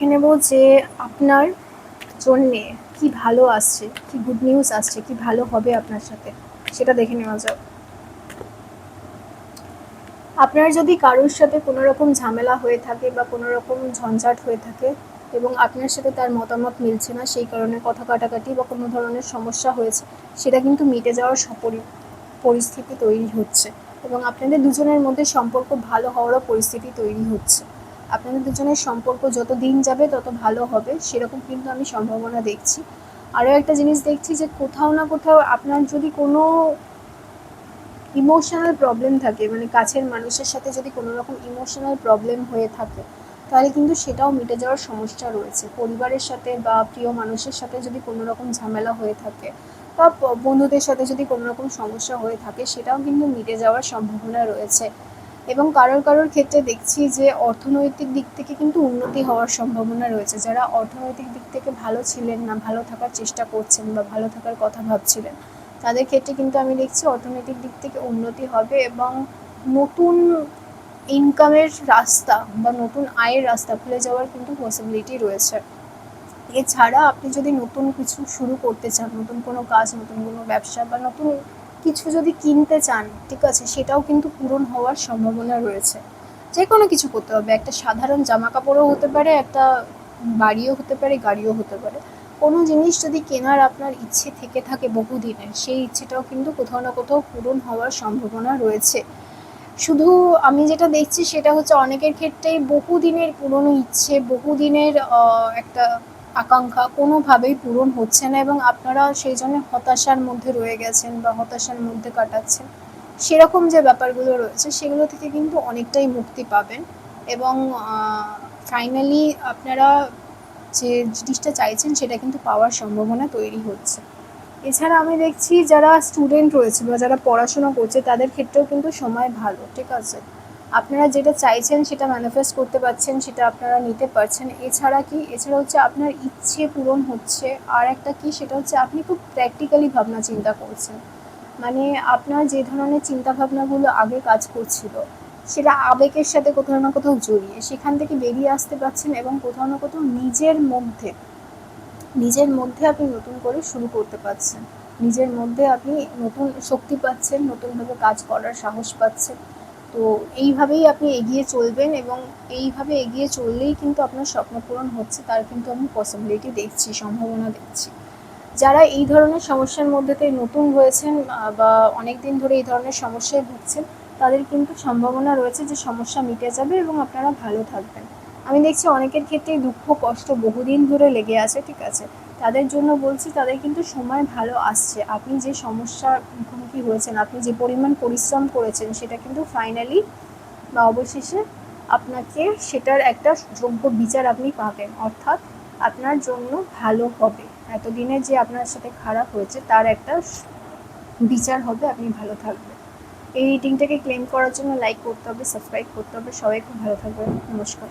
দেখে নেব যে আপনার জন্যে কি ভালো আসছে, কি গুড নিউজ আসছে, কি ভালো হবে আপনার সাথে। সেটা দেখে নেওয়া যাক। আপনার যদি কারোর সাথে কোনো রকম ঝামেলা হয়ে থাকে বা কোনো রকম ঝঞ্ঝাট হয়ে থাকে এবং আপনার সাথে তার মতামত মিলছে না, সেই কারণে কথা কাটাকাটি বা কোনো ধরনের সমস্যা হয়েছে, সেটা কিন্তু মিটে যাওয়ার সপরি, পরিস্থিতি তৈরি হচ্ছে এবং আপনাদের দুজনের মধ্যে সম্পর্ক ভালো হওয়ারও পরিস্থিতি তৈরি হচ্ছে। আপনাদের দুজনের সম্পর্ক যত দিন যাবে তত ভালো হবে, সেরকম কিন্তু আমি সম্ভাবনা দেখছি। আরও একটা জিনিস দেখছি যে কোথাও না কোথাও আপনার যদি কোনো ইমোশনাল প্রবলেম থাকে মানে কাছের মানুষের সাথে যদি কোনো রকম ইমোশনাল প্রবলেম হয়ে থাকে, তাহলে কিন্তু সেটাও মিটে যাওয়ার সমস্যা রয়েছে। পরিবারের সাথে বা প্রিয় মানুষের সাথে যদি কোনো রকম ঝামেলা হয়ে থাকে বা বন্ধুদের সাথে যদি কোনো রকম সমস্যা হয়ে থাকে, সেটাও কিন্তু মিটে যাওয়ার সম্ভাবনা রয়েছে। এবং কারোর কারোর ক্ষেত্রে দেখছি যে অর্থনৈতিক দিক থেকে কিন্তু উন্নতি হওয়ার সম্ভাবনা রয়েছে। যারা অর্থনৈতিক দিক থেকে ভালো ছিলেন না, ভালো থাকার চেষ্টা করছেন বা ভালো থাকার কথা ভাবছিলেন, তাদের ক্ষেত্রে কিন্তু আমি দেখছি অর্থনৈতিক দিক থেকে উন্নতি হবে এবং নতুন ইনকামের রাস্তা বা নতুন আয়ের রাস্তা খুলে যাওয়ার কিন্তু পসিবিলিটি রয়েছে। এছাড়া আপনি যদি নতুন কিছু শুরু করতে চান, নতুন কোনো কাজ, নতুন কোনো ব্যবসা বা নতুন কিছু যদি কিনতে চান, ঠিক আছে, সেটাও কিন্তু পূরণ হওয়ার সম্ভাবনা রয়েছে। যে কোনো কিছু করতে হবে, একটা সাধারণ জামা কাপড়ও হতে পারে, একটা বাড়িও হতে পারে, গাড়িও হতে পারে। কোনো জিনিস যদি কেনার আপনার ইচ্ছে থেকে থাকে বহুদিনের, সেই ইচ্ছেটাও কিন্তু কোথাও না কোথাও পূরণ হওয়ার সম্ভাবনা রয়েছে। শুধু আমি যেটা দেখছি, সেটা হচ্ছে অনেকের ক্ষেত্রেই বহুদিনের পুরনো ইচ্ছে, বহুদিনের একটা আকাঙ্ক্ষা কোনোভাবেই পূরণ হচ্ছে না এবং আপনারা সেই জন্য হতাশার মধ্যে রয়ে গেছেন বা হতাশার মধ্যে কাটাচ্ছেন। সেরকম যে ব্যাপারগুলো রয়েছে, সেগুলো থেকে কিন্তু অনেকটাই মুক্তি পাবেন এবং ফাইনালি আপনারা যে জিনিসটা চাইছেন সেটা কিন্তু পাওয়ার সম্ভাবনা তৈরি হচ্ছে। এছাড়া আমি দেখছি যারা স্টুডেন্ট রয়েছে বা যারা পড়াশোনা করছে, তাদের ক্ষেত্রেও কিন্তু সময় ভালো, ঠিক আছে? আপনারা যেটা চাইছেন, সেটা ম্যানিফেস্ট করতে পারছেন, সেটা আপনারা নিতে পারছেন। এছাড়া কি, এছাড়া হচ্ছে আপনার ইচ্ছে পূরণ হচ্ছে, আর একটা কি, সেটা হচ্ছে আপনি খুব প্র্যাকটিক্যালি ভাবনা চিন্তা করছেন। মানে আপনার যে ধরনের চিন্তা ভাবনাগুলো আগে কাজ করছিল, সেটা আবেগের সাথে কোথাও না কোথাও জড়িয়ে সেখান থেকে বেরিয়ে আসতে পারছেন এবং কোথাও না কোথাও নিজের মধ্যে নিজের মধ্যে আপনি নতুন করে শুরু করতে পারছেন। নিজের মধ্যে আপনি নতুন শক্তি পাচ্ছেন, নতুনভাবে কাজ করার সাহস পাচ্ছেন। তো এইভাবেই আপনি এগিয়ে চলবেন এবং এইভাবে এগিয়ে চললেই কিন্তু আপনার স্বপ্ন পূরণ হচ্ছে তার কিন্তু আমি পসিবিলিটি দেখছি সম্ভাবনা দেখছি। যারা এই ধরনের সমস্যার মধ্যে নতুন হয়েছেন আহ, বা অনেক দিন ধরে এই ধরনের সমস্যায় ভুগছেন তাদের কিন্তু সম্ভাবনা রয়েছে যে সমস্যা মিটে যাবে এবং আপনারা ভালো থাকবেন। আমি দেখছি অনেকের ক্ষেত্রেই দুঃখ কষ্ট বহুদিন ধরে লেগে আছে ঠিক আছে? তাদের জন্য বলছি, তাদের কিন্তু সময় ভালো আসছে। আপনি যে সমস্যার মুখোমুখি হয়েছেন, আপনি যে পরিমাণ পরিশ্রম করেছেন, সেটা কিন্তু ফাইনালি বা অবশেষে আপনাকে সেটার একটা যোগ্য বিচার আপনি পাবেন। অর্থাৎ আপনার জন্য ভালো হবে। এতদিনে যে আপনার সাথে খারাপ হয়েছে, তার একটা বিচার হবে, আপনি ভালো থাকবেন। এই রিডিংটাকে ক্লেম করার জন্য লাইক করতে হবে সাবস্ক্রাইব করতে হবে। সবাই খুব ভালো থাকবেন। নমস্কার।